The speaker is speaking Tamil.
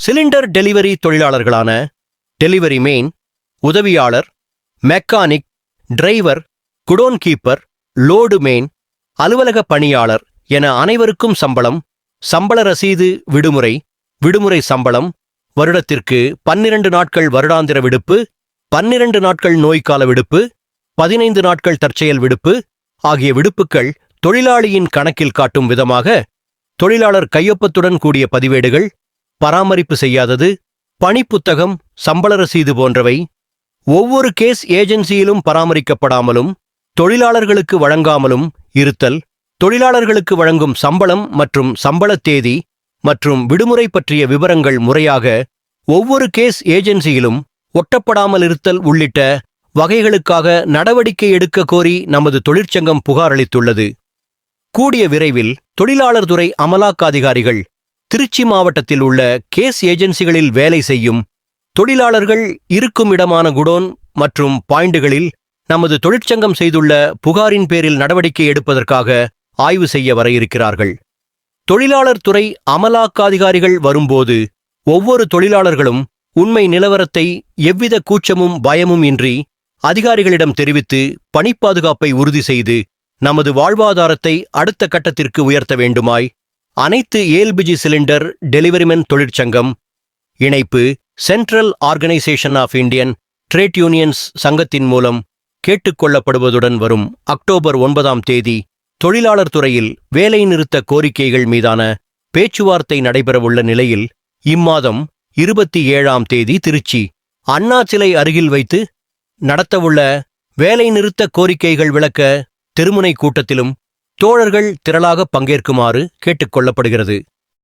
சிலிண்டர் டெலிவரி தொழிலாளர்களான டெலிவரி மெயின் உதவியாளர் mechanic driver godown keeper load men அலுவலக பணியாளர் என அனைவருக்கும் சம்பளம் சம்பள ரசீது விடுமுறை விடுமுறை சம்பளம் வருடத்திற்கு பன்னிரண்டு நாட்கள் வருடாந்திர விடுப்பு பன்னிரண்டு நாட்கள் நோய்க்கால விடுப்பு பதினைந்து நாட்கள் தற்செயல் விடுப்பு ஆகிய விடுப்புகள் தொழிலாளியின் கணக்கில் காட்டும் விதமாக தொழிலாளர் கையொப்பத்துடன் கூடிய பதிவேடுகள் பராமரிப்பு செய்யாதது பணிப்புத்தகம் சம்பள ரசீது போன்றவை ஒவ்வொரு கேஸ் ஏஜென்சியிலும் பராமரிக்கப்படாமலும் தொழிலாளர்களுக்கு வழங்காமலும் இருத்தல் தொழிலாளர்களுக்கு வழங்கும் சம்பளம் மற்றும் சம்பள தேதி மற்றும் விடுமுறை பற்றிய விவரங்கள் முறையாக ஒவ்வொரு கேஸ் ஏஜென்சியிலும் ஒட்டப்படாமல் இருத்தல் உள்ளிட்ட வகைகளுக்காக நடவடிக்கை எடுக்க கோரி நமது தொழிற்சங்கம் புகாரளித்துள்ளது கூடிய விரைவில் தொழிலாளர் துறை அமலாக்க அதிகாரிகள் திருச்சி மாவட்டத்தில் உள்ள கேஸ் ஏஜென்சிகளில் வேலை செய்யும் தொழிலாளர்கள் இருக்கும் இடமான குடோன் மற்றும் பாயிண்டுகளில் நமது தொழிற்சங்கம் செய்துள்ள புகாரின் பேரில் நடவடிக்கை எடுப்பதற்காக ஆய்வு செய்ய வர இருக்கிறார்கள். தொழிலாளர் துறை அமலாக்காதிகாரிகள் வரும்போது ஒவ்வொரு தொழிலாளர்களும் உண்மை நிலவரத்தை எவ்வித கூச்சமும் பயமும் இன்றி அதிகாரிகளிடம் தெரிவித்து பணிப்பாதுகாப்பை உறுதி செய்து நமது வாழ்வாதாரத்தை அடுத்த கட்டத்திற்கு உயர்த்த வேண்டுமாய் அனைத்து ஏல்பிஜி சிலிண்டர் டெலிவரிமென் தொழிற்சங்கம் இணைப்பு central organisation of Indian trade unions சங்கத்தின் மூலம் கேட்டுக்கொள்ளப்படுவதுடன் வரும் அக்டோபர் ஒன்பதாம் தேதி தொழிலாளர் துறையில் வேலை நிறுத்த கோரிக்கைகள் மீதான பேச்சுவார்த்தை நடைபெறவுள்ள நிலையில் இம்மாதம் இருபத்தி ஏழாம் தேதி திருச்சி அண்ணா சிலை அருகில் வைத்து நடத்தவுள்ள வேலைநிறுத்த கோரிக்கைகள் விளக்க திருமுனை கூட்டத்திலும் தோழர்கள் திரளாக பங்கேற்குமாறு கேட்டுக்கொள்ளப்படுகிறது